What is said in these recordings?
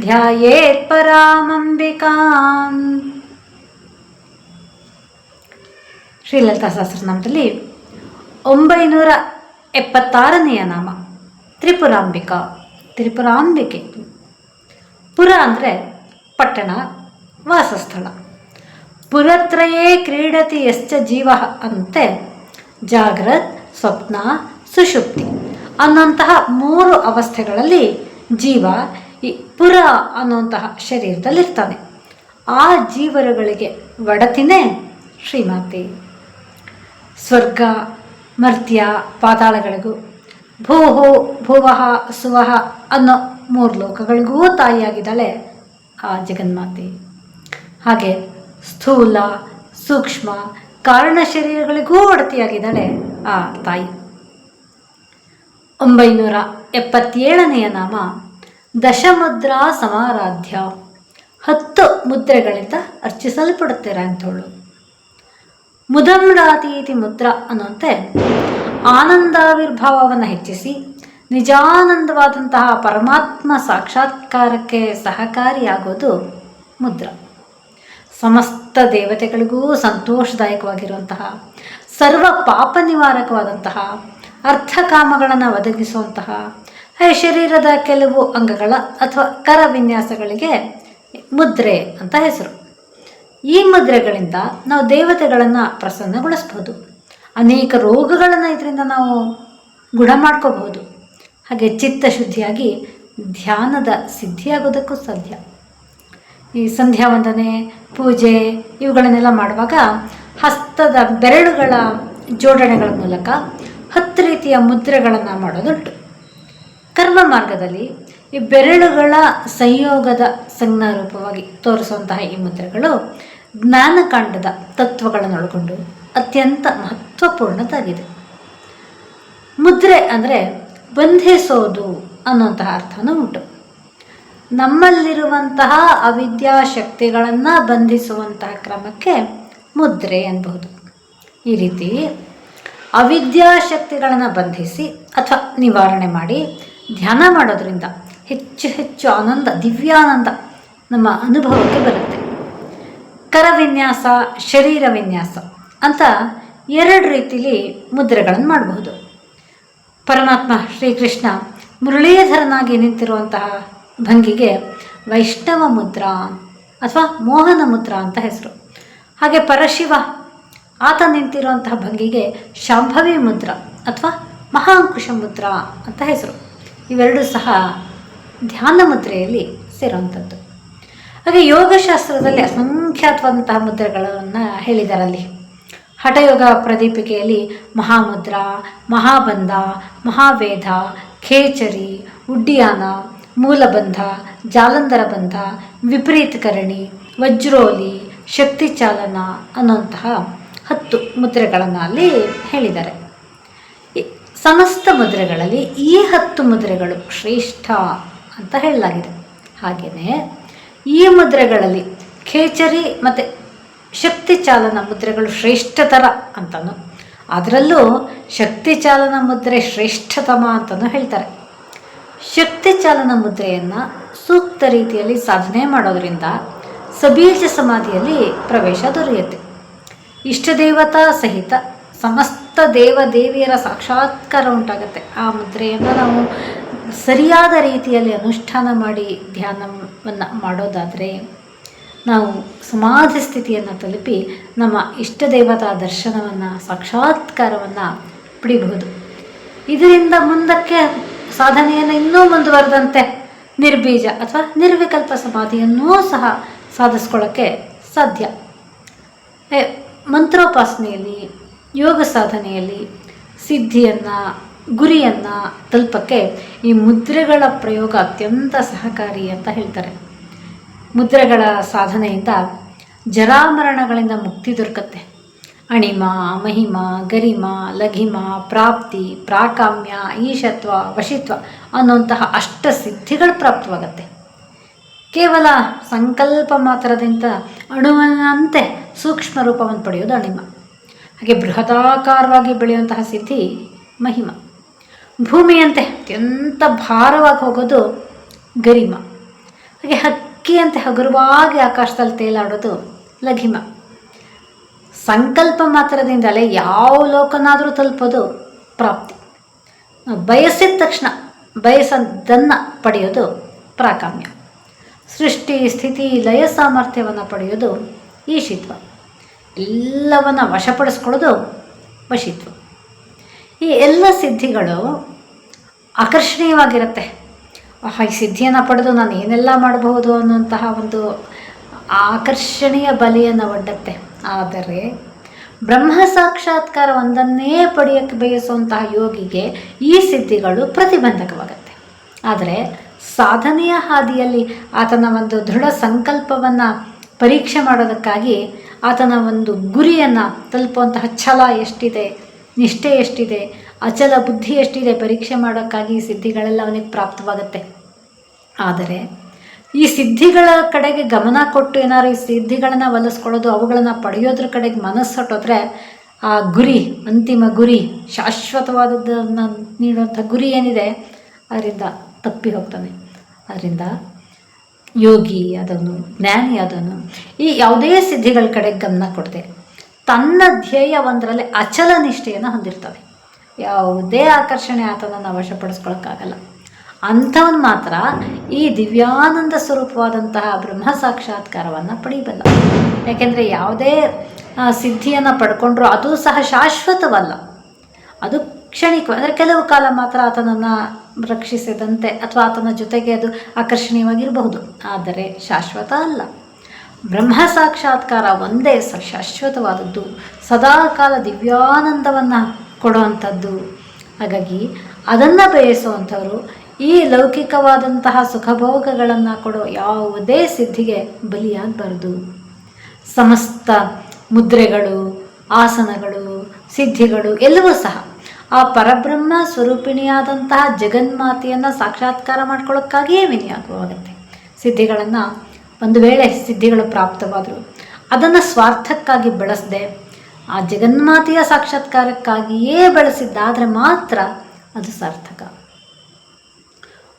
ಧ್ಯಾಯೇತ್ ಪರಾಮಂಬಿಕಾ ಶ್ರೀಲಲಿತಾ ಸಹಸ್ರನಾಮದಲ್ಲಿ ಒಂಬೈನೂರ ಎಪ್ಪತ್ತಾರನೆಯ ನಾಮ, ತ್ರಿಪುರಾಂಬಿಕಾ, ತ್ರಿಪುರಾಂಬಿಕೆ. ಪುರ ಅಂದರೆ ಪಟ್ಟಣ, ವಾಸಸ್ಥಳ. ಪುರತ್ರಯೇ ಕ್ರೀಡತಿ ಯಶ್ಚ ಜೀವ ಅಂತೆ ಜಾಗ್ರತ್, ಸ್ವಪ್ನ, ಸುಷುಪ್ತಿ ಅನ್ನಂತಹ ಮೂರು ಅವಸ್ಥೆಗಳಲ್ಲಿ ಜೀವ ಈ ಪುರ ಅನ್ನುವಂತಹ ಶರೀರದಲ್ಲಿರ್ತಾನೆ ಆ ಜೀವರುಗಳಿಗೆ ಒಡತಿನೇ ಶ್ರೀಮಾತೆ. ಸ್ವರ್ಗ, ಮರ್ತ್ಯ, ಪಾತಾಳಗಳಿಗೂ ಭೂಹು ಭುವಃ ಸುವಹ ಅನ್ನೋ ಮೂರು ಲೋಕಗಳಿಗೂ ತಾಯಿಯಾಗಿದ್ದಾಳೆ ಆ ಜಗನ್ಮಾತೆ. ಹಾಗೆ ಸ್ಥೂಲ, ಸೂಕ್ಷ್ಮ, ಕಾರಣ ಶರೀರಗಳಿಗೂ ಒಡತಿಯಾಗಿದ್ದಾಳೆ ಆ ತಾಯಿ. ಒಂಬೈನೂರ ಎಪ್ಪತ್ತೇಳನೆಯ ನಾಮ ದಶಮುದ್ರಾ ಸಮಾರಾಧ್ಯ. ಹತ್ತು ಮುದ್ರೆಗಳಿಂದ ಅರ್ಚಿಸಲ್ಪಡುತ್ತೀರ ಅಂತೇಳು. ಮುದಂಡಾತೀತಿ ಮುದ್ರಾ ಅನ್ನುವಂತೆ ಆನಂದಾವಿರ್ಭಾವವನ್ನು ಹೆಚ್ಚಿಸಿ ನಿಜಾನಂದವಾದಂತಹ ಪರಮಾತ್ಮ ಸಾಕ್ಷಾತ್ಕಾರಕ್ಕೆ ಸಹಕಾರಿಯಾಗೋದು ಮುದ್ರ. ಸಮಸ್ತ ದೇವತೆಗಳಿಗೂ ಸಂತೋಷದಾಯಕವಾಗಿರುವಂತಹ, ಸರ್ವ ಪಾಪ ನಿವಾರಕವಾದಂತಹ ಅರ್ಥಕಾಮಗಳನ್ನು ಒದಗಿಸುವಂತಹ ಶರೀರದ ಕೆಲವು ಅಂಗಗಳ ಅಥವಾ ಕರ ವಿನ್ಯಾಸಗಳಿಗೆ ಮುದ್ರೆ ಅಂತ ಹೆಸರು. ಈ ಮುದ್ರೆಗಳಿಂದ ನಾವು ದೇವತೆಗಳನ್ನು ಪ್ರಸನ್ನಗೊಳಿಸ್ಬೋದು. ಅನೇಕ ರೋಗಗಳನ್ನು ಇದರಿಂದ ನಾವು ಗುಣ ಮಾಡ್ಕೋಬಹುದು ಹಾಗೆ ಚಿತ್ತ ಶುದ್ಧಿಯಾಗಿ ಧ್ಯಾನದ ಸಿದ್ಧಿಯಾಗೋದಕ್ಕೂ ಸಾಧ್ಯ. ಈ ಸಂಧ್ಯಾ ವಂದನೆ ಪೂಜೆ ಇವುಗಳನ್ನೆಲ್ಲ ಮಾಡುವಾಗ ಹಸ್ತದ ಬೆರಳುಗಳ ಜೋಡಣೆಗಳ ಮೂಲಕ ಹತ್ತು ರೀತಿಯ ಮುದ್ರೆಗಳನ್ನು ಮಾಡೋದುಂಟು. ಕರ್ಮ ಮಾರ್ಗದಲ್ಲಿ ಈ ಬೆರಳುಗಳ ಸಂಯೋಗದ ಸಂಜ್ಞಾ ರೂಪವಾಗಿ ತೋರಿಸುವಂತಹ ಈ ಮುದ್ರೆಗಳು ಜ್ಞಾನಕಾಂಡದ ತತ್ವಗಳನ್ನೊಳಗೊಂಡು ಅತ್ಯಂತ ಮಹತ್ವಪೂರ್ಣದಾಗಿದೆ ಮುದ್ರೆ ಅಂದರೆ ಬಂಧಿಸೋದು ಅನ್ನುವಂತಹ ಅರ್ಥನೂ ಉಂಟು. ನಮ್ಮಲ್ಲಿರುವಂತಹ ಅವಿದ್ಯಾಶಕ್ತಿಗಳನ್ನು ಬಂಧಿಸುವಂತಹ ಕ್ರಮಕ್ಕೆ ಮುದ್ರೆ ಅನ್ಬಹುದು ಈ ರೀತಿ ಅವಿದ್ಯಾಶಕ್ತಿಗಳನ್ನು ಬಂಧಿಸಿ ಅಥವಾ ನಿವಾರಣೆ ಮಾಡಿ ಧ್ಯಾನ ಮಾಡೋದ್ರಿಂದ ಹೆಚ್ಚು ಹೆಚ್ಚು ಆನಂದ, ದಿವ್ಯಾನಂದ ನಮ್ಮ ಅನುಭವಕ್ಕೆ ಬರುತ್ತೆ. ಕರವಿನ್ಯಾಸ ಶರೀರ ವಿನ್ಯಾಸ ಅಂತ ಎರಡು ರೀತಿಲಿ ಮುದ್ರೆಗಳನ್ನು ಮಾಡಬಹುದು. ಪರಮಾತ್ಮ ಶ್ರೀಕೃಷ್ಣ ಮುರಳೀಧರನಾಗಿ ನಿಂತಿರುವಂತಹ ಭಂಗಿಗೆ ವೈಷ್ಣವ ಮುದ್ರಾ ಅಥವಾ ಮೋಹನ ಮುದ್ರಾ ಅಂತ ಹೆಸರು. ಹಾಗೆ ಪರಶಿವ ಆತ ನಿಂತಿರುವಂತಹ ಭಂಗಿಗೆ ಶಾಂಭವಿ ಮುದ್ರ ಅಥವಾ ಮಹಾಂಕುಶ ಮುದ್ರಾ ಅಂತ ಹೆಸರು. ಇವೆರಡೂ ಸಹ ಧ್ಯಾನ ಮುದ್ರೆಯಲ್ಲಿ ಸೇರುವಂಥದ್ದು. ಹಾಗೆ ಯೋಗಶಾಸ್ತ್ರದಲ್ಲಿ ಅಸಂಖ್ಯಾತವಾದಂತಹ ಮುದ್ರೆಗಳನ್ನು ಹೇಳಿದಾರಲ್ಲಿ. ಹಠಯೋಗ ಪ್ರದೀಪಿಕೆಯಲ್ಲಿ ಮಹಾಮುದ್ರಾ, ಮಹಾಬಂಧ ಮಹಾವೇದ ಖೇಚರಿ, ಉಡ್ಡಿಯಾನ, ಮೂಲಬಂಧ ಜಾಲಂಧರ ಬಂಧ ವಿಪರೀತಕರಣಿ, ವಜ್ರೋಲಿ, ಶಕ್ತಿ ಚಾಲನ ಅನ್ನುವಂತಹ ಹತ್ತು ಮುದ್ರೆಗಳನ್ನು ಅಲ್ಲಿ ಹೇಳಿದ್ದಾರೆ. ಸಮಸ್ತ ಮುದ್ರೆಗಳಲ್ಲಿ ಈ ಹತ್ತು ಮುದ್ರೆಗಳು ಶ್ರೇಷ್ಠ ಅಂತ ಹೇಳಲಾಗಿದೆ. ಹಾಗೆಯೇ ಈ ಮುದ್ರೆಗಳಲ್ಲಿ ಖೇಚರಿ ಮತ್ತು ಶಕ್ತಿ ಚಾಲನ ಮುದ್ರೆಗಳು ಶ್ರೇಷ್ಠತರ ಅಂತಲೂ ಅದರಲ್ಲೂ ಶಕ್ತಿ ಚಾಲನ ಮುದ್ರೆ ಶ್ರೇಷ್ಠತಮ ಅಂತಲೂ ಹೇಳ್ತಾರೆ. ಶಕ್ತಿ ಚಾಲನ ಮುದ್ರೆಯನ್ನು ಸೂಕ್ತ ರೀತಿಯಲ್ಲಿ ಸಾಧನೆ ಮಾಡೋದರಿಂದ ಸಬೀಜ ಸಮಾಧಿಯಲ್ಲಿ ಪ್ರವೇಶ ದೊರೆಯುತ್ತೆ. ಇಷ್ಟದೇವತಾ ಸಹಿತ ಸಮಸ್ತ ದೇವ ದೇವಿಯರ ಸಾಕ್ಷಾತ್ಕಾರ ಉಂಟಾಗುತ್ತೆ. ಆ ಮುದ್ರೆಯನ್ನು ನಾವು ಸರಿಯಾದ ರೀತಿಯಲ್ಲಿ ಅನುಷ್ಠಾನ ಮಾಡಿ ಧ್ಯಾನವನ್ನು ಮಾಡೋದಾದರೆ ನಾವು ಸಮಾಧಿ ಸ್ಥಿತಿಯನ್ನು ತಲುಪಿ ನಮ್ಮ ಇಷ್ಟ ದೇವತಾ ದರ್ಶನವನ್ನು, ಸಾಕ್ಷಾತ್ಕಾರವನ್ನು ಪಡಿಬಹುದು. ಇದರಿಂದ ಮುಂದಕ್ಕೆ ಸಾಧನೆಯನ್ನು ಇನ್ನೂ ಮುಂದುವರೆದಂತೆ ನಿರ್ಬೀಜ ಅಥವಾ ನಿರ್ವಿಕಲ್ಪ ಸಮಾಧಿಯನ್ನೂ ಸಹ ಸಾಧಿಸ್ಕೊಳ್ಳೋಕ್ಕೆ ಸಾಧ್ಯ. ಮಂತ್ರೋಪಾಸನೆಯಲ್ಲಿ ಯೋಗ ಸಾಧನೆಯಲ್ಲಿ ಸಿದ್ಧಿಯನ್ನು, ಗುರಿಯನ್ನು ತಲುಪಕ್ಕೆ ಈ ಮುದ್ರೆಗಳ ಪ್ರಯೋಗ ಅತ್ಯಂತ ಸಹಕಾರಿ ಅಂತ ಹೇಳ್ತಾರೆ. ಮುದ್ರೆಗಳ ಸಾಧನೆಯಿಂದ ಜರಾಮರಣಗಳಿಂದ ಮುಕ್ತಿ ದೊರಕತ್ತೆ. ಅಣಿಮ, ಮಹಿಮ, ಗರಿಮ, ಲಘಿಮ, ಪ್ರಾಪ್ತಿ, ಪ್ರಾಕಾಮ್ಯ, ಈಶತ್ವ, ವಶಿತ್ವ ಅನ್ನುವಂತಹ ಅಷ್ಟ ಸಿದ್ಧಿಗಳು ಪ್ರಾಪ್ತವಾಗತ್ತೆ. ಕೇವಲ ಸಂಕಲ್ಪ ಮಾತ್ರದಿಂದ ಅಣುವಿನಂತೆ ಸೂಕ್ಷ್ಮ ರೂಪವನ್ನು ಪಡೆಯೋದು ಅಣಿಮ. ಹಾಗೆ ಬೃಹದಾಕಾರವಾಗಿ ಬೆಳೆಯುವಂತಹ ಸಿದ್ಧಿ ಮಹಿಮ. ಭೂಮಿಯಂತೆ ಅತ್ಯಂತ ಭಾರವಾಗಿ ಹೋಗೋದು ಗರಿಮ. ಹಾಗೆ ಹಕ್ಕಿಯಂತೆ ಹಗುರವಾಗಿ ಆಕಾಶದಲ್ಲಿ ತೇಲಾಡೋದು ಲಘಿಮ. ಸಂಕಲ್ಪ ಮಾತ್ರದಿಂದಲೇ ಯಾವ ಲೋಕನಾದರೂ ತಲುಪೋದು ಪ್ರಾಪ್ತಿ. ಬಯಸಿದ ತಕ್ಷಣ, ಬಯಸದನ್ನು ಪಡೆಯೋದು ಪ್ರಾಕಾಮ್ಯ. ಸೃಷ್ಟಿ, ಸ್ಥಿತಿ, ಲಯ, ಸಾಮರ್ಥ್ಯವನ್ನು ಪಡೆಯೋದು ಈಶಿತ್ವ. ಎಲ್ಲವನ್ನು ವಶಪಡಿಸ್ಕೊಳ್ಳೋದು ವಶಿತ್ವ ಈ ಎಲ್ಲ ಸಿದ್ಧಿಗಳು ಆಕರ್ಷಣೀಯವಾಗಿರುತ್ತೆ. ಈ ಸಿದ್ಧಿಯನ್ನು ಪಡೆದು ನಾನು ಏನೆಲ್ಲ ಮಾಡಬಹುದು ಅನ್ನುವಂತಹ ಒಂದು ಆಕರ್ಷಣೀಯ ಬಲಿಯನ್ನು ಒಡ್ಡತ್ತೆ. ಆದರೆ ಬ್ರಹ್ಮ ಸಾಕ್ಷಾತ್ಕಾರ ಒಂದನ್ನೇ ಪಡೆಯಕ್ಕೆ ಬಯಸುವಂತಹ ಯೋಗಿಗೆ ಈ ಸಿದ್ಧಿಗಳು ಪ್ರತಿಬಂಧಕವಾಗುತ್ತೆ. ಆದರೆ ಸಾಧನೆಯ ಹಾದಿಯಲ್ಲಿ ಆತನ ಒಂದು ದೃಢ ಸಂಕಲ್ಪವನ್ನು ಪರೀಕ್ಷೆ ಮಾಡೋದಕ್ಕಾಗಿ ಆತನ ಒಂದು ಗುರಿಯನ್ನು ತಲುಪುವಂತಹ ಛಲ ಎಷ್ಟಿದೆ, ನಿಷ್ಠೆ ಎಷ್ಟಿದೆ, ಅಚಲ ಬುದ್ಧಿ ಎಷ್ಟಿದೆ ಪರೀಕ್ಷೆ ಮಾಡೋಕ್ಕಾಗಿ ಈ ಸಿದ್ಧಿಗಳೆಲ್ಲ ಅವನಿಗೆ ಪ್ರಾಪ್ತವಾಗುತ್ತೆ. ಆದರೆ ಈ ಸಿದ್ಧಿಗಳ ಕಡೆಗೆ ಗಮನ ಕೊಟ್ಟು ಏನಾದ್ರು ಈ ಸಿದ್ಧಿಗಳನ್ನು ಒಲಿಸ್ಕೊಳ್ಳೋದು ಅವುಗಳನ್ನು ಪಡೆಯೋದ್ರ ಕಡೆಗೆ ಮನಸ್ಸು ಹೊಟ್ಟೋದ್ರೆ ಆ ಗುರಿ, ಅಂತಿಮ ಗುರಿ, ಶಾಶ್ವತವಾದದ್ದನ್ನು ನೀಡುವಂಥ ಗುರಿ ಏನಿದೆ, ಅದರಿಂದ ತಪ್ಪಿ ಹೋಗ್ತಾನೆ. ಅದರಿಂದ ಯೋಗಿ ಅದನ್ನು, ಜ್ಞಾನಿ ಅದನ್ನು, ಈ ಯಾವುದೇ ಸಿದ್ಧಿಗಳ ಕಡೆ ಗಮನ ಕೊಡದೆ ತನ್ನ ಧ್ಯೇಯ ಒಂದರಲ್ಲಿ ಅಚಲ ನಿಷ್ಠೆಯನ್ನು ಹೊಂದಿರ್ತವೆ. ಯಾವುದೇ ಆಕರ್ಷಣೆ ಆತನನ್ನು ವಶಪಡಿಸ್ಕೊಳಕ್ಕಾಗಲ್ಲ. ಅಂಥವನು ಮಾತ್ರ ಈ ದಿವ್ಯಾನಂದ ಸ್ವರೂಪವಾದಂತಹ ಬ್ರಹ್ಮ ಸಾಕ್ಷಾತ್ಕಾರವನ್ನು ಪಡೀಬಲ್ಲ ಯಾಕೆಂದರೆ ಯಾವುದೇ ಸಿದ್ಧಿಯನ್ನು ಪಡ್ಕೊಂಡ್ರೂ ಅದು ಸಹ ಶಾಶ್ವತವಲ್ಲ. ಅದು ಕ್ಷಣಿಕ, ಅಂದರೆ ಕೆಲವು ಕಾಲ ಮಾತ್ರ ಆತನನ್ನು ರಕ್ಷಿಸಿದಂತೆ ಅಥವಾ ಆತನ ಜೊತೆಗೆ ಅದು ಆಕರ್ಷಣೀಯವಾಗಿರಬಹುದು. ಆದರೆ ಶಾಶ್ವತ ಅಲ್ಲ. ಬ್ರಹ್ಮ ಸಾಕ್ಷಾತ್ಕಾರ ಒಂದೇ ಸ ಶಾಶ್ವತವಾದದ್ದು. ಸದಾಕಾಲ ದಿವ್ಯಾನಂದವನ್ನು ಕೊಡುವಂಥದ್ದು. ಹಾಗಾಗಿ ಅದನ್ನು ಬಯಸುವಂಥವರು ಈ ಲೌಕಿಕವಾದಂತಹ ಸುಖಭೋಗಗಳನ್ನು ಕೊಡೋ ಯಾವುದೇ ಸಿದ್ಧಿಗೆ ಬಲಿಯಾಗಬಾರ್ದು. ಸಮಸ್ತ ಮುದ್ರೆಗಳು, ಆಸನಗಳು, ಸಿದ್ಧಿಗಳು ಎಲ್ಲವೂ ಸಹ ಆ ಪರಬ್ರಹ್ಮ ಸ್ವರೂಪಿಣಿಯಾದಂತಹ ಜಗನ್ಮಾತೆಯನ್ನು ಸಾಕ್ಷಾತ್ಕಾರ ಮಾಡ್ಕೊಳ್ಳೋಕ್ಕಾಗಿಯೇ ವಿನಿಯೋಗವಾಗುತ್ತೆ. ಸಿದ್ಧಿಗಳನ್ನು ಒಂದು ವೇಳೆ ಸಿದ್ಧಿಗಳು ಪ್ರಾಪ್ತವಾದರು ಅದನ್ನು ಸ್ವಾರ್ಥಕ್ಕಾಗಿ ಬಳಸದೆ ಆ ಜಗನ್ಮಾತೆಯ ಸಾಕ್ಷಾತ್ಕಾರಕ್ಕಾಗಿಯೇ ಬಳಸಿದ್ದಾದರೆ ಮಾತ್ರ ಅದು ಸಾರ್ಥಕ.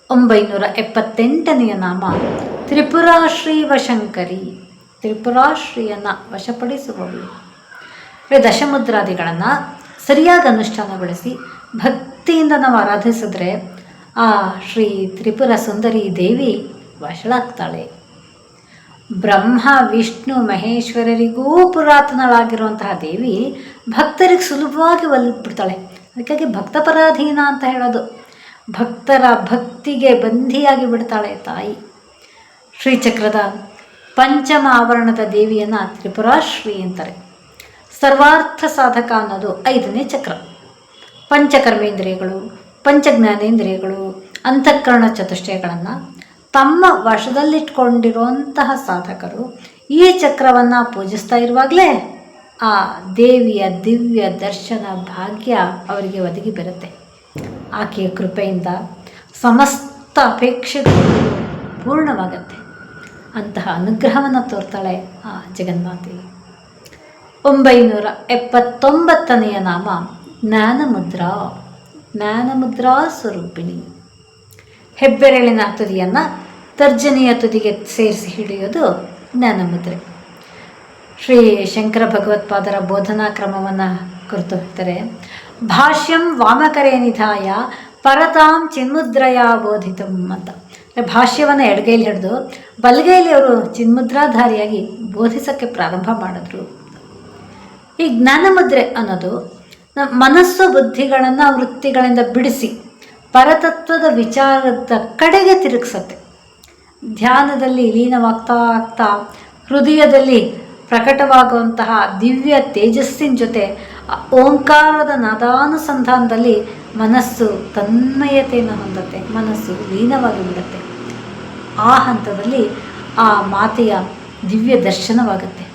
ಒಂಬೈನೂರ ಎಪ್ಪತ್ತೆಂಟನೆಯ ನಾಮ ತ್ರಿಪುರಾಶ್ರೀ ವಶಂಕರಿ. ತ್ರಿಪುರಾಶ್ರೀಯನ್ನು ವಶಪಡಿಸುವವಳು. ದಶಮುದ್ರಾದಿಗಳನ್ನು ಸರಿಯಾಗಿ ಅನುಷ್ಠಾನಗೊಳಿಸಿ ಭಕ್ತಿಯಿಂದ ನಾವು ಆರಾಧಿಸಿದ್ರೆ ಆ ಶ್ರೀ ತ್ರಿಪುರ ಸುಂದರಿ ದೇವಿ ವಶಳಾಗ್ತಾಳೆ. ಬ್ರಹ್ಮ, ವಿಷ್ಣು ಮಹೇಶ್ವರರಿಗೂ ಪುರಾತನಳಾಗಿರುವಂತಹ ದೇವಿ ಭಕ್ತರಿಗೆ ಸುಲಭವಾಗಿ ಒಲಿದ್ಬಿಡ್ತಾಳೆ. ಅದಕ್ಕಾಗಿ ಭಕ್ತಪರಾಧೀನ ಅಂತ ಹೇಳೋದು. ಭಕ್ತರ ಭಕ್ತಿಗೆ ಬಂಧಿಯಾಗಿ ಬಿಡ್ತಾಳೆ ತಾಯಿ. ಶ್ರೀಚಕ್ರದ ಪಂಚಮ ಆವರಣದ ದೇವಿಯನ್ನು ತ್ರಿಪುರಾಶ್ರೀ ಅಂತಾರೆ. ಸರ್ವಾರ್ಥ ಸಾಧಕ ಅನ್ನೋದು ಐದನೇ ಚಕ್ರ. ಪಂಚಕರ್ಮೇಂದ್ರಿಯಗಳು, ಪಂಚಜ್ಞಾನೇಂದ್ರಿಯಗಳು, ಅಂತಃಕರಣ ಚತುಷ್ಟಯಗಳನ್ನು ತಮ್ಮ ವಶದಲ್ಲಿಟ್ಕೊಂಡಿರುವಂತಹ ಸಾಧಕರು ಈ ಚಕ್ರವನ್ನು ಪೂಜಿಸ್ತಾ ಇರುವಾಗಲೇ ಆ ದೇವಿಯ ದಿವ್ಯ ದರ್ಶನ ಭಾಗ್ಯ ಅವರಿಗೆ ಒದಗಿ ಬರುತ್ತೆ. ಆಕೆಯ ಕೃಪೆಯಿಂದ ಸಮಸ್ತ ಅಪೇಕ್ಷೆಗಳು ಪೂರ್ಣವಾಗತ್ತೆ. ಅಂತಹ ಅನುಗ್ರಹವನ್ನು ತೋರ್ತಾಳೆ ಆ ಜಗನ್ಮಾತೆ. ಒಂಬೈನೂರ ಎಪ್ಪತ್ತೊಂಬತ್ತನೆಯ ನಾಮ ಜ್ಞಾನಮುದ್ರಾ ಜ್ಞಾನಮುದ್ರಾ ಸ್ವರೂಪಿಣಿ. ಹೆಬ್ಬೆರಳಿನ ತುದಿಯನ್ನು ತರ್ಜನಿಯ ತುದಿಗೆ ಸೇರಿಸಿ ಹಿಡಿಯೋದು ಜ್ಞಾನಮುದ್ರೆ. ಶ್ರೀ ಶಂಕರ ಭಗವತ್ಪಾದರ ಬೋಧನಾ ಕ್ರಮವನ್ನು ಕುರಿತು ಹೇಳ್ತಾರೆ, ಭಾಷ್ಯಂ ವಾಮಕರೆ ನಿಧಾಯ, ಪರತಾಂ ಚಿನ್ಮುದ್ರಯ ಬೋಧಿತಂ ಅಂತ. ಭಾಷ್ಯವನ್ನು ಎಡಗೈಲಿ ಹಿಡಿದು ಬಲಗೈಲಿ ಅವರು ಚಿನ್ಮುದ್ರಾಧಾರಿಯಾಗಿ ಬೋಧಿಸೋಕ್ಕೆ ಪ್ರಾರಂಭ ಮಾಡಿದ್ರು. ಈ ಜ್ಞಾನಮುದ್ರೆ ಅನ್ನೋದು ಮನಸ್ಸು ಬುದ್ಧಿಗಳನ್ನು ವೃತ್ತಿಗಳಿಂದ ಬಿಡಿಸಿ ಪರತತ್ವದ ವಿಚಾರದ ಕಡೆಗೆ ತಿರುಗಿಸುತ್ತೆ. ಧ್ಯಾನದಲ್ಲಿ ಲೀನವಾಗ್ತಾ ಆಗ್ತಾ ಹೃದಯದಲ್ಲಿ ಪ್ರಕಟವಾಗುವಂತಹ ದಿವ್ಯ ತೇಜಸ್ಸಿನ ಜೊತೆ ಓಂಕಾರದ ನಾದಾನುಸಂಧಾನದಲ್ಲಿ ಮನಸ್ಸು ತನ್ಮಯತೆಯನ್ನು ಹೊಂದತ್ತೆ, ಮನಸ್ಸು ಲೀನವಾಗಿ ಬಿಡುತ್ತೆ. ಆ ಹಂತದಲ್ಲಿ ಆ ಮಾತೆಯ ದಿವ್ಯ ದರ್ಶನವಾಗುತ್ತೆ.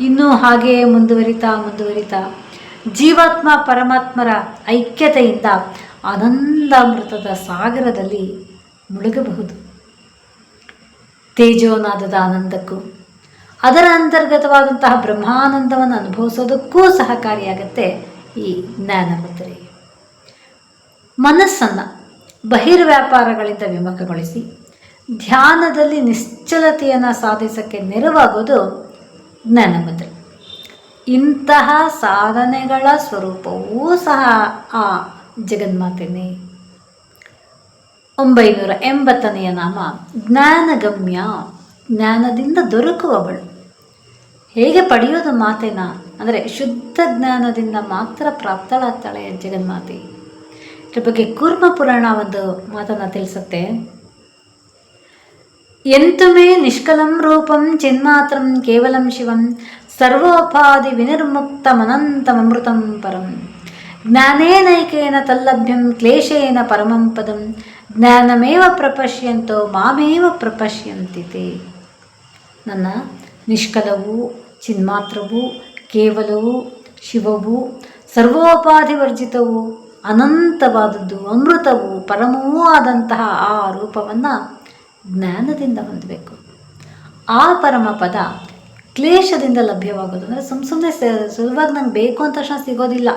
ಇನ್ನೂ ಹಾಗೆಯೇ ಮುಂದುವರಿತಾ ಮುಂದುವರಿತಾ ಜೀವಾತ್ಮ ಪರಮಾತ್ಮರ ಐಕ್ಯತೆಯಿಂದ ಆನಂದಾಮೃತದ ಸಾಗರದಲ್ಲಿ ಮುಳುಗಬಹುದು. ತೇಜೋನಾದದ ಆನಂದಕ್ಕೂ, ಅದರ ಅಂತರ್ಗತವಾದಂತಹ ಬ್ರಹ್ಮಾನಂದವನ್ನು ಅನುಭವಿಸೋದಕ್ಕೂ ಸಹಕಾರಿಯಾಗತ್ತೆ ಈ ಜ್ಞಾನ ಮುದ್ರೆ ಮನಸ್ಸನ್ನು ಬಹಿರ್ವ್ಯಾಪಾರಗಳಿಂದ ವಿಮುಖಗೊಳಿಸಿ, ಧ್ಯಾನದಲ್ಲಿ ನಿಶ್ಚಲತೆಯನ್ನು ಸಾಧಿಸೋಕ್ಕೆ ನೆರವಾಗೋದು ಜ್ಞಾನ ಮುದ್ರೆ. ಇಂತಹ ಸಾಧನೆಗಳ ಸ್ವರೂಪವೂ ಸಹ ಆ ಜಗನ್ಮಾತೆನೇ. ಒಂಬೈನೂರ ಎಂಬತ್ತನೆಯ ನಾಮ, ಜ್ಞಾನಗಮ್ಯ, ಜ್ಞಾನದಿಂದ ದೊರಕುವವಳು. ಹೇಗೆ ಪಡೆಯೋದು ಮಾತೇನ? ಅಂದರೆ ಶುದ್ಧ ಜ್ಞಾನದಿಂದ ಮಾತ್ರ ಪ್ರಾಪ್ತಳಾಗ್ತಾಳೆ ಜಗನ್ಮಾತೆ. ಇದ್ರ ಬಗ್ಗೆ ಕೂರ್ಮ ಪುರಾಣ ಒಂದು ಮಾತನ್ನು ತಿಳಿಸುತ್ತೆ. ಎಂತು ಮೇ ನಿಷ್ಕಲಂ ರೂಪಂ ಚಿನ್ಮಾತ್ರಂ ಕೇವಲಂ ಶಿವಂ ಸರ್ವೋಪಾಧಿ ವಿನಿರ್ಮುಕ್ತಮನಂತಮೃತಂ ಪರಂ ಜ್ಞಾನೇನೈಕೇನ ತಲ್ಲಭ್ಯಂ ಕ್ಲೇಶೇನ ಪರಮಂ ಪದಂ ಜ್ಞಾನಮೇವ ಪ್ರಪಶ್ಯಂತೋ ಮಾಮೇವ ಪ್ರಪಶ್ಯಂತಿತೆ ನನ್ನ ನಿಷ್ಕಲವು ಚಿನ್ಮಾತ್ರವು ಕೇವಲವು ಶಿವವು ಸರ್ವೋಪಾಧಿವರ್ಜಿತವು ಅನಂತವಾದದ್ದು ಅಮೃತವು ಪರಮವೂ ಆದಂತಹ ಆ ರೂಪವನ್ನು ಜ್ಞಾನದಿಂದ ಹೊಂದಬೇಕು. ಆ ಪರಮ ಪದ ಕ್ಲೇಶದಿಂದ ಲಭ್ಯವಾಗೋದು. ಅಂದರೆ ಸುಮ್ಮ ಸುಮ್ಮನೆ ಸುಲಭವಾಗಿ ನಂಗೆ ಬೇಕು ಅಂತ ತಕ್ಷಣ ಸಿಗೋದಿಲ್ಲ.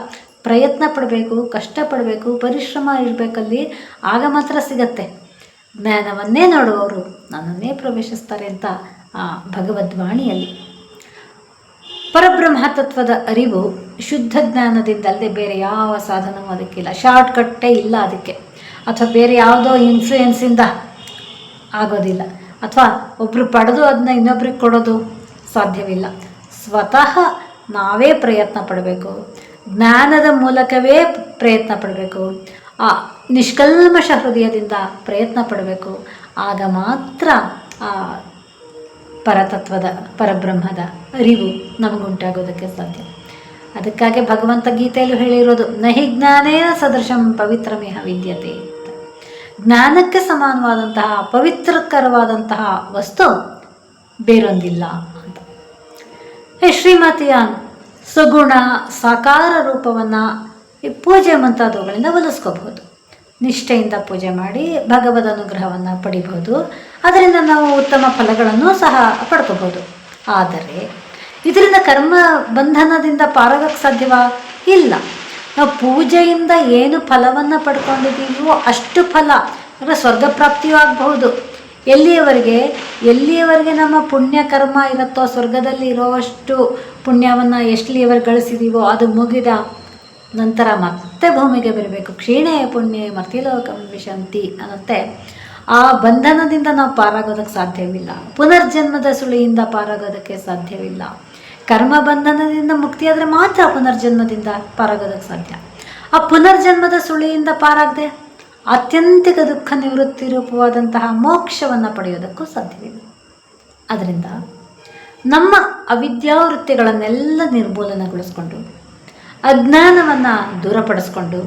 ಪ್ರಯತ್ನ ಪಡಬೇಕು ಕಷ್ಟಪಡಬೇಕು ಪರಿಶ್ರಮ ಇರಬೇಕಲ್ಲಿ ಆಗ ಮಾತ್ರ ಸಿಗತ್ತೆ. ಜ್ಞಾನವನ್ನೇ ನೋಡುವವರು ನನ್ನನ್ನೇ ಪ್ರವೇಶಿಸ್ತಾರೆ ಅಂತ ಆ ಭಗವದ್ವಾಣಿಯಲ್ಲಿ. ಪರಬ್ರಹ್ಮ ತತ್ವದ ಅರಿವು ಶುದ್ಧ ಜ್ಞಾನದಿಂದಲ್ಲದೆ ಬೇರೆ ಯಾವ ಸಾಧನವೂ ಅದಕ್ಕಿಲ್ಲ. ಶಾರ್ಟ್ಕಟ್ಟೇ ಇಲ್ಲ ಅದಕ್ಕೆ. ಅಥವಾ ಬೇರೆ ಯಾವುದೋ ಇನ್ಫ್ಲೂಯೆನ್ಸಿಂದ ಆಗೋದಿಲ್ಲ. ಅಥವಾ ಒಬ್ಬರು ಪಡೆದು ಅದನ್ನ ಇನ್ನೊಬ್ರಿಗೆ ಕೊಡೋದು ಸಾಧ್ಯವಿಲ್ಲ. ಸ್ವತಃ ನಾವೇ ಪ್ರಯತ್ನ ಪಡಬೇಕು. ಜ್ಞಾನದ ಮೂಲಕವೇ ಪ್ರಯತ್ನ ಪಡಬೇಕು. ಆ ನಿಷ್ಕಲ್ಮಶ ಹೃದಯದಿಂದ ಪ್ರಯತ್ನ ಪಡಬೇಕು. ಆಗ ಮಾತ್ರ ಆ ಪರತತ್ವದ, ಪರಬ್ರಹ್ಮದ ಅರಿವು ನಮಗುಂಟಾಗೋದಕ್ಕೆ ಸಾಧ್ಯ. ಅದಕ್ಕಾಗಿ ಭಗವಂತ ಗೀತೆಯಲ್ಲೂ ಹೇಳಿರೋದು, ನಹಿ ಜ್ಞಾನೇನ ಸದೃಶಂ ಪವಿತ್ರಮೇಹ ವಿದ್ಯತೆ. ಜ್ಞಾನಕ್ಕೆ ಸಮಾನವಾದಂತಹ ಪವಿತ್ರಕರವಾದಂತಹ ವಸ್ತು ಬೇರೊಂದಿಲ್ಲ ಅಂತ. ಶ್ರೀಮತಿಯ ಸಗುಣ ಸಾಕಾರ ರೂಪವನ್ನು ಪೂಜೆ ಮುಂತಾದವುಗಳಿಂದ ಒಲಿಸ್ಕೋಬಹುದು. ನಿಷ್ಠೆಯಿಂದ ಪೂಜೆ ಮಾಡಿ ಭಗವದ್ ಅನುಗ್ರಹವನ್ನು ಪಡಿಬಹುದು. ಅದರಿಂದ ನಾವು ಉತ್ತಮ ಫಲಗಳನ್ನು ಸಹ ಪಡ್ಕೋಬಹುದು. ಆದರೆ, ಇದರಿಂದ ಕರ್ಮ ಬಂಧನದಿಂದ ಪಾರಾಗಕ್ಕೆ ಸಾಧ್ಯವಾ? ಇಲ್ಲ. ನಾವು ಪೂಜೆಯಿಂದ ಏನು ಫಲವನ್ನು ಪಡ್ಕೊಂಡಿದ್ದೀವೋ ಅಷ್ಟು ಫಲ, ಅಂದರೆ ಸ್ವರ್ಗ ಪ್ರಾಪ್ತಿಯೂ ಆಗಬಹುದು. ಎಲ್ಲಿಯವರೆಗೆ? ಎಲ್ಲಿಯವರೆಗೆ ನಮ್ಮ ಪುಣ್ಯ ಕರ್ಮ ಇರುತ್ತೋ, ಸ್ವರ್ಗದಲ್ಲಿ ಇರೋವಷ್ಟು ಪುಣ್ಯವನ್ನು ಎಷ್ಟಲಿಯವರೆಗೆ ಗಳಿಸಿದೀವೋ ಅದು ಮುಗಿದ ನಂತರ ಮತ್ತೆ ಭೂಮಿಗೆ ಬರಬೇಕು. ಕ್ಷೀಣೆಯ ಪುಣ್ಯ ಮರ್ತಿಲೋಕಂ ವಿಶಂತಿ ಅನ್ನತ್ತೆ. ಆ ಬಂಧನದಿಂದ ನಾವು ಪಾರಾಗೋದಕ್ಕೆ ಸಾಧ್ಯವಿಲ್ಲ. ಪುನರ್ಜನ್ಮದ ಸುಳಿಯಿಂದ ಪಾರಾಗೋದಕ್ಕೆ ಸಾಧ್ಯವಿಲ್ಲ. ಕರ್ಮ ಬಂಧನದಿಂದ ಮುಕ್ತಿಯಾದರೆ ಮಾತ್ರ ಪುನರ್ಜನ್ಮದಿಂದ ಪಾರಾಗೋದಕ್ಕೆ ಸಾಧ್ಯ. ಆ ಪುನರ್ಜನ್ಮದ ಸುಳಿಯಿಂದ ಪಾರಾಗದೆ ಅತ್ಯಂತಿಕ ದುಃಖ ನಿವೃತ್ತಿ ರೂಪವಾದಂತಹ ಮೋಕ್ಷವನ್ನು ಪಡೆಯೋದಕ್ಕೂ ಸಾಧ್ಯವಿಲ್ಲ ಅದರಿಂದ ನಮ್ಮ ಅವಿದ್ಯಾವೃತ್ತಿಗಳನ್ನೆಲ್ಲ ನಿರ್ಮೂಲನೆಗೊಳಿಸ್ಕೊಂಡು, ಅಜ್ಞಾನವನ್ನು ದೂರಪಡಿಸ್ಕೊಂಡು,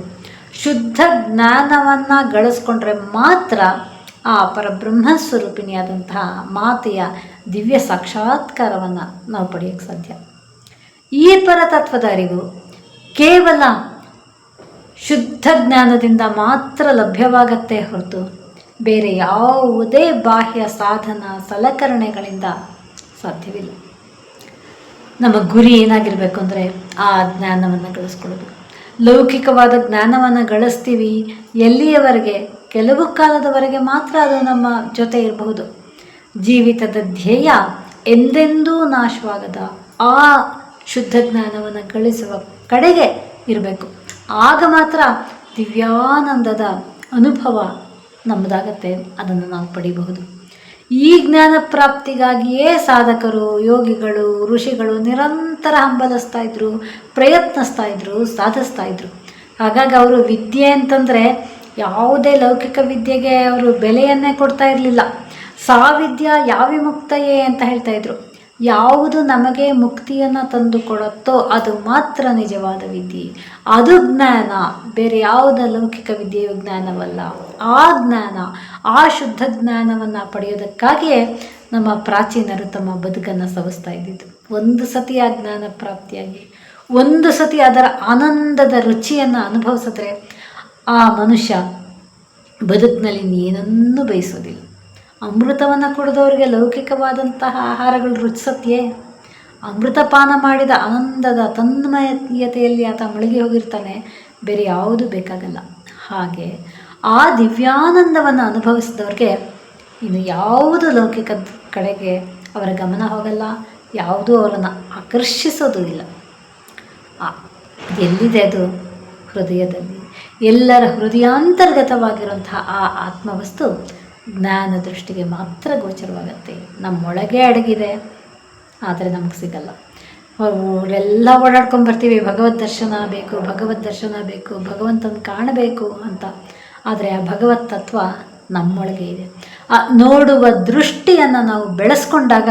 ಶುದ್ಧ ಜ್ಞಾನವನ್ನು ಗಳಿಸ್ಕೊಂಡ್ರೆ ಮಾತ್ರ ಆ ಪರಬ್ರಹ್ಮ ಸ್ವರೂಪಿಣಿಯಾದಂತಹ ಮಾತೆಯ ದಿವ್ಯ ಸಾಕ್ಷಾತ್ಕಾರವನ್ನು ನಾವು ಪಡೆಯೋಕ್ಕೆ ಸಾಧ್ಯ. ಈ ಪರತತ್ವದ ಅರಿವು ಕೇವಲ ಶುದ್ಧ ಜ್ಞಾನದಿಂದ ಮಾತ್ರ ಲಭ್ಯವಾಗತ್ತೆ ಹೊರತು ಬೇರೆ ಯಾವುದೇ ಬಾಹ್ಯ ಸಾಧನ ಸಲಕರಣೆಗಳಿಂದ ಸಾಧ್ಯವಿಲ್ಲ. ನಮ್ಮ ಗುರಿ ಏನಾಗಿರಬೇಕು ಅಂದರೆ ಆ ಜ್ಞಾನವನ್ನು ಗಳಿಸ್ಕೊಳ್ಳೋದು. ಲೌಕಿಕವಾದ ಜ್ಞಾನವನ್ನು ಗಳಿಸ್ತೀವಿ, ಎಲ್ಲಿಯವರೆಗೆ? ಕೆಲವು ಕಾಲದವರೆಗೆ ಮಾತ್ರ ಅದು ನಮ್ಮ ಜೊತೆ ಇರಬಹುದು. ಜೀವಿತದ ಧ್ಯೇಯ ಎಂದೆಂದೂ ನಾಶವಾಗದ ಆ ಶುದ್ಧ ಜ್ಞಾನವನ್ನು ಕಳಿಸುವ ಕಡೆಗೆ ಇರಬೇಕು. ಆಗ ಮಾತ್ರ ದಿವ್ಯಾನಂದದ ಅನುಭವ ನಮ್ಮದಾಗತ್ತೆ ಅದನ್ನು ನಾವು ಪಡಿಬಹುದು. ಈ ಜ್ಞಾನ ಪ್ರಾಪ್ತಿಗಾಗಿಯೇ ಸಾಧಕರು, ಯೋಗಿಗಳು, ಋಷಿಗಳು ನಿರಂತರ ಹಂಬಲಿಸ್ತಾ ಇದ್ರು, ಪ್ರಯತ್ನಿಸ್ತಾ ಇದ್ರು, ಸಾಧಿಸ್ತಾ ಇದ್ರು. ಹಾಗಾಗಿ ಅವರು ವಿದ್ಯೆ ಅಂತಂದರೆ ಯಾವುದೇ ಲೌಕಿಕ ವಿದ್ಯೆಗೆ ಅವರು ಬೆಲೆಯನ್ನೇ ಕೊಡ್ತಾ ಇರಲಿಲ್ಲ. ಸಾವಿದ್ಯ ಯಾವಿಮುಕ್ತಯೇ ಅಂತ ಹೇಳ್ತಾ ಇದ್ರು. ಯಾವುದು ನಮಗೆ ಮುಕ್ತಿಯನ್ನು ತಂದು ಕೊಡುತ್ತೋ ಅದು ಮಾತ್ರ ನಿಜವಾದ ವಿದ್ಯೆ. ಅದು ಜ್ಞಾನ, ಬೇರೆ ಯಾವುದ ಲೌಕಿಕ ವಿದ್ಯೆಯು ಜ್ಞಾನವಲ್ಲ. ಆ ಜ್ಞಾನ, ಆ ಶುದ್ಧ ಜ್ಞಾನವನ್ನು ಪಡೆಯೋದಕ್ಕಾಗಿಯೇ ನಮ್ಮ ಪ್ರಾಚೀನರು ತಮ್ಮ ಬದುಕನ್ನು ಸವಿಸ್ತಾ ಇದ್ದಿದ್ದು. ಒಂದು ಸತಿ ಆ ಜ್ಞಾನ ಪ್ರಾಪ್ತಿಯಾಗಿ, ಒಂದು ಸತಿ ಅದರ ಆನಂದದ ರುಚಿಯನ್ನು ಅನುಭವಿಸಿದ್ರೆ ಆ ಮನುಷ್ಯ ಬದುಕಿನಲ್ಲಿ ಏನನ್ನೂ ಬಯಸೋದಿಲ್ಲ. ಅಮೃತವನ್ನು ಕುಡಿದವರಿಗೆ ಲೌಕಿಕವಾದಂತಹ ಆಹಾರಗಳು ರುಚಿಸತ್ಯೇ? ಅಮೃತಪಾನ ಮಾಡಿದ ಆನಂದದ ತನ್ಮಯತೆಯಲ್ಲಿ ಆತ ಮುಳುಗಿ ಹೋಗಿರ್ತಾನೆ. ಬೇರೆ ಯಾವುದು ಬೇಕಾಗಲ್ಲ. ಹಾಗೆ ಆ ದಿವ್ಯಾನಂದವನ್ನು ಅನುಭವಿಸಿದವ್ರಿಗೆ ಇನ್ನು ಯಾವುದು ಲೌಕಿಕದ ಕಡೆಗೆ ಅವರ ಗಮನ ಹೋಗಲ್ಲ, ಯಾವುದೂ ಅವರನ್ನು ಆಕರ್ಷಿಸೋದು ಇಲ್ಲ. ಎಲ್ಲಿದೆ ಅದು? ಹೃದಯದಲ್ಲಿ. ಎಲ್ಲರ ಹೃದಯಾಂತರ್ಗತವಾಗಿರುವಂತಹ ಆ ಆತ್ಮವಸ್ತು ಜ್ಞಾನ ದೃಷ್ಟಿಗೆ ಮಾತ್ರ ಗೋಚರವಾಗತ್ತೆ. ನಮ್ಮೊಳಗೆ ಅಡಗಿದೆ, ಆದರೆ ನಮಗೆ ಸಿಗಲ್ಲ. ಎಲ್ಲ ಓಡಾಡ್ಕೊಂಡು ಬರ್ತೀವಿ, ಭಗವದ್ ದರ್ಶನ ಬೇಕು, ಭಗವದ್ ದರ್ಶನ ಬೇಕು, ಭಗವಂತನ ಕಾಣಬೇಕು ಅಂತ. ಆದರೆ ಆ ಭಗವತ್ ತತ್ವ ನಮ್ಮೊಳಗೆ ಇದೆ. ಆ ನೋಡುವ ದೃಷ್ಟಿಯನ್ನು ನಾವು ಬೆಳೆಸ್ಕೊಂಡಾಗ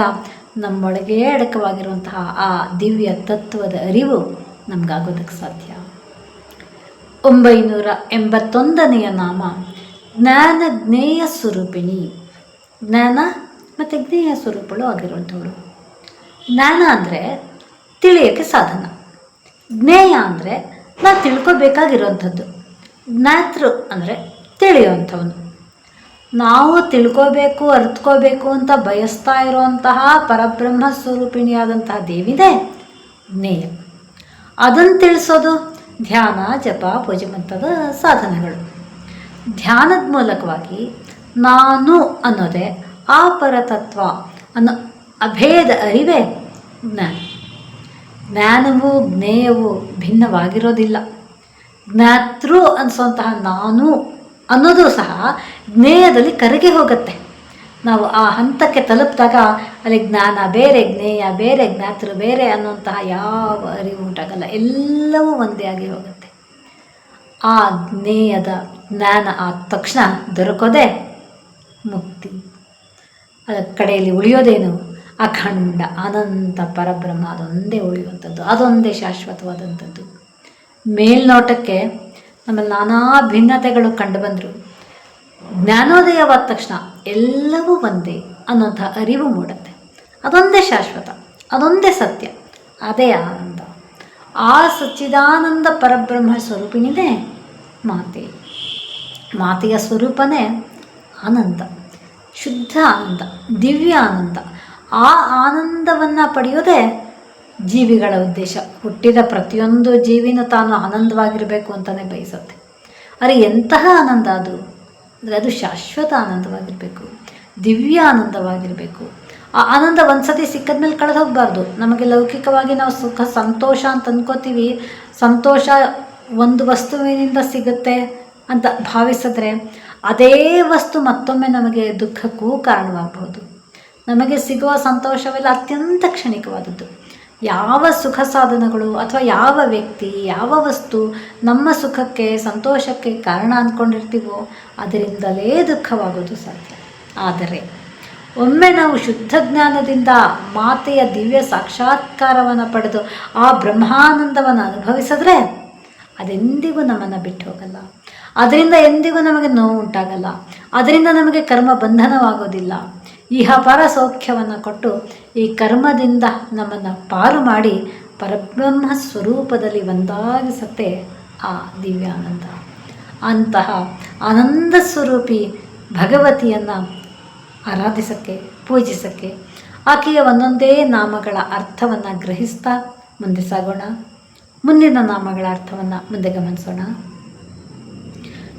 ನಮ್ಮೊಳಗೆ ಅಡಕವಾಗಿರುವಂತಹ ಆ ದಿವ್ಯ ತತ್ವದ ಅರಿವು ನಮಗಾಗೋದಕ್ಕೆ ಸಾಧ್ಯ. ಒಂಬೈನೂರ ಎಂಬತ್ತೊಂದನೆಯ ನಾಮ ಜ್ಞಾನ ಜ್ಞೇಯ ಸ್ವರೂಪಿಣಿ. ಜ್ಞಾನ ಮತ್ತು ಜ್ಞೇಯ ಸ್ವರೂಪಗಳು ಆಗಿರುವಂಥವಳು ಜ್ಞಾನ ಅಂದರೆ ತಿಳಿಯೋಕ್ಕೆ ಸಾಧನ. ಜ್ಞೇಯ ಅಂದರೆ ನಾವು ತಿಳ್ಕೊಬೇಕಾಗಿರುವಂಥದ್ದು. ಜ್ಞಾತೃ ಅಂದರೆ ತಿಳಿಯುವಂಥವನು. ನಾವು ತಿಳ್ಕೋಬೇಕು ಅರ್ಥಕೋಬೇಕು ಅಂತ ಬಯಸ್ತಾ ಇರುವಂತಹ ಪರಬ್ರಹ್ಮ ಸ್ವರೂಪಿಣಿಯಾದಂತಹ ದೇವಿದೆ ಜ್ಞೇಯ. ಅದನ್ನು ತಿಳಿಸೋದು ಧ್ಯಾನ, ಜಪ, ಪೂಜೆ ಮುಂತಾದ ಸಾಧನೆಗಳು. ಧ್ಯಾನದ ಮೂಲಕವಾಗಿ ನಾನು ಅನ್ನೋದೇ ಆ ಪರತತ್ವ ಅನ್ನೋ ಅಭೇದ, ಅರಿವೇ ಜ್ಞಾನ. ಜ್ಞಾನವು ಜ್ಞೇಯವು ಭಿನ್ನವಾಗಿರೋದಿಲ್ಲ. ಜ್ಞಾತೃ ಅನಿಸುವಂತಹ ನಾನು ಅನ್ನೋದು ಸಹ ಜ್ಞೇಯದಲ್ಲಿ ಕರಗಿ ಹೋಗುತ್ತೆ. ನಾವು ಆ ಹಂತಕ್ಕೆ ತಲುಪಿದಾಗ ಅಲ್ಲಿ ಜ್ಞಾನ ಬೇರೆ, ಜ್ಞೇಯ ಬೇರೆ, ಜ್ಞಾತೃ ಬೇರೆ ಅನ್ನುವಂತಹ ಯಾವ ಅರಿವು ಉಂಟಾಗಲ್ಲ, ಎಲ್ಲವೂ ಒಂದೇ ಆಗಿ ಹೋಗುತ್ತೆ. ಆ ಜ್ಞೇಯದ ಜ್ಞಾನ ಆದ ತಕ್ಷಣ ದೊರಕೋದೆ ಮುಕ್ತಿ. ಅದರ ಕಡೆಯಲ್ಲಿ ಉಳಿಯೋದೇನು? ಅಖಂಡ, ಅನಂತ ಪರಬ್ರಹ್ಮ, ಅದೊಂದೇ ಉಳಿಯುವಂಥದ್ದು, ಅದೊಂದೇ ಶಾಶ್ವತವಾದಂಥದ್ದು. ಮೇಲ್ನೋಟಕ್ಕೆ ನಮ್ಮಲ್ಲಿ ನಾನಾ ಭಿನ್ನತೆಗಳು ಕಂಡುಬಂದರು ಜ್ಞಾನೋದಯವಾದ ತಕ್ಷಣ ಎಲ್ಲವೂ ಒಂದೇ ಅನ್ನೋಂಥ ಅರಿವು ಮೂಡುತ್ತೆ. ಅದೊಂದೇ ಶಾಶ್ವತ, ಅದೊಂದೇ ಸತ್ಯ, ಅದೇ ಆನಂದ. ಆ ಸಚ್ಚಿದಾನಂದ ಪರಬ್ರಹ್ಮ ಸ್ವರೂಪಿನಿದೆ ಮಾತೆ. ಮಾತೆಯ ಸ್ವರೂಪನೇ ಆನಂದ, ಶುದ್ಧ ಆನಂದ, ದಿವ್ಯ ಆನಂದ. ಆ ಆನಂದವನ್ನು ಪಡೆಯೋದೇ ಜೀವಿಗಳ ಉದ್ದೇಶ. ಹುಟ್ಟಿದ ಪ್ರತಿಯೊಂದು ಜೀವಿನೂ ತಾನು ಆನಂದವಾಗಿರಬೇಕು ಅಂತಲೇ ಬಯಸುತ್ತೆ. ಆದರೆ ಎಂತಹ ಆನಂದ ಅದು? ಅಂದರೆ ಅದು ಶಾಶ್ವತ ಆನಂದವಾಗಿರಬೇಕು, ದಿವ್ಯ ಆನಂದವಾಗಿರಬೇಕು. ಆ ಆನಂದ ಒಂದ್ಸತಿ ಸಿಕ್ಕದ್ಮೇಲೆ ಕಳೆದು ಹೋಗಬಾರ್ದು. ನಮಗೆ ಲೌಕಿಕವಾಗಿ ನಾವು ಸುಖ, ಸಂತೋಷ ಅಂತ ಅಂದ್ಕೋತೀವಿ ಸಂತೋಷ ಒಂದು ವಸ್ತುವಿನಿಂದ ಸಿಗುತ್ತೆ. ಅಂತ ಭಾವಿಸಿದ್ರೆ ಅದೇ ವಸ್ತು ಮತ್ತೊಮ್ಮೆ ನಮಗೆ ದುಃಖಕ್ಕೂ ಕಾರಣವಾಗಬಹುದು. ನಮಗೆ ಸಿಗುವ ಸಂತೋಷವೆಲ್ಲ ಅತ್ಯಂತ ಕ್ಷಣಿಕವಾದದ್ದು. ಯಾವ ಸುಖ ಸಾಧನಗಳು ಅಥವಾ ಯಾವ ವ್ಯಕ್ತಿ, ಯಾವ ವಸ್ತು ನಮ್ಮ ಸುಖಕ್ಕೆ, ಸಂತೋಷಕ್ಕೆ ಕಾರಣ ಅಂದ್ಕೊಂಡಿರ್ತೀವೋ ಅದರಿಂದಲೇ ದುಃಖವಾಗೋದು ಸಾಧ್ಯ. ಆದರೆ ಒಮ್ಮೆ ನಾವು ಶುದ್ಧ ಜ್ಞಾನದಿಂದ ಮಾತೆಯ ದಿವ್ಯ ಸಾಕ್ಷಾತ್ಕಾರವನ್ನು ಪಡೆದು ಆ ಬ್ರಹ್ಮಾನಂದವನ್ನು ಅನುಭವಿಸಿದ್ರೆ ಅದೆಂದಿಗೂ ನಮ್ಮನ್ನು ಬಿಟ್ಟು ಹೋಗಲ್ಲ. ಅದರಿಂದ ಎಂದಿಗೂ ನಮಗೆ ನೋವು ಉಂಟಾಗಲ್ಲ. ಅದರಿಂದ ನಮಗೆ ಕರ್ಮ ಬಂಧನವಾಗೋದಿಲ್ಲ. ಇಹ ಪರ ಸೌಖ್ಯವನ್ನು ಕೊಟ್ಟು ಈ ಕರ್ಮದಿಂದ ನಮ್ಮನ್ನು ಪಾರು ಮಾಡಿ ಪರಬ್ರಹ್ಮ ಸ್ವರೂಪದಲ್ಲಿ ಒಂದಾಗಿಸುತ್ತೆ ಆ ದಿವ್ಯಾನಂದ. ಅಂತಹ ಆನಂದ ಸ್ವರೂಪಿ ಭಗವತಿಯನ್ನು ಆರಾಧಿಸಕ್ಕೆ, ಪೂಜಿಸೋಕ್ಕೆ ಆಕೆಯ ಒಂದೊಂದೇ ನಾಮಗಳ ಅರ್ಥವನ್ನು ಗ್ರಹಿಸ್ತಾ ಮುಂದೆ ಸಾಗೋಣ. ಮುಂದಿನ ನಾಮಗಳ ಅರ್ಥವನ್ನು ಮುಂದೆ ಗಮನಿಸೋಣ.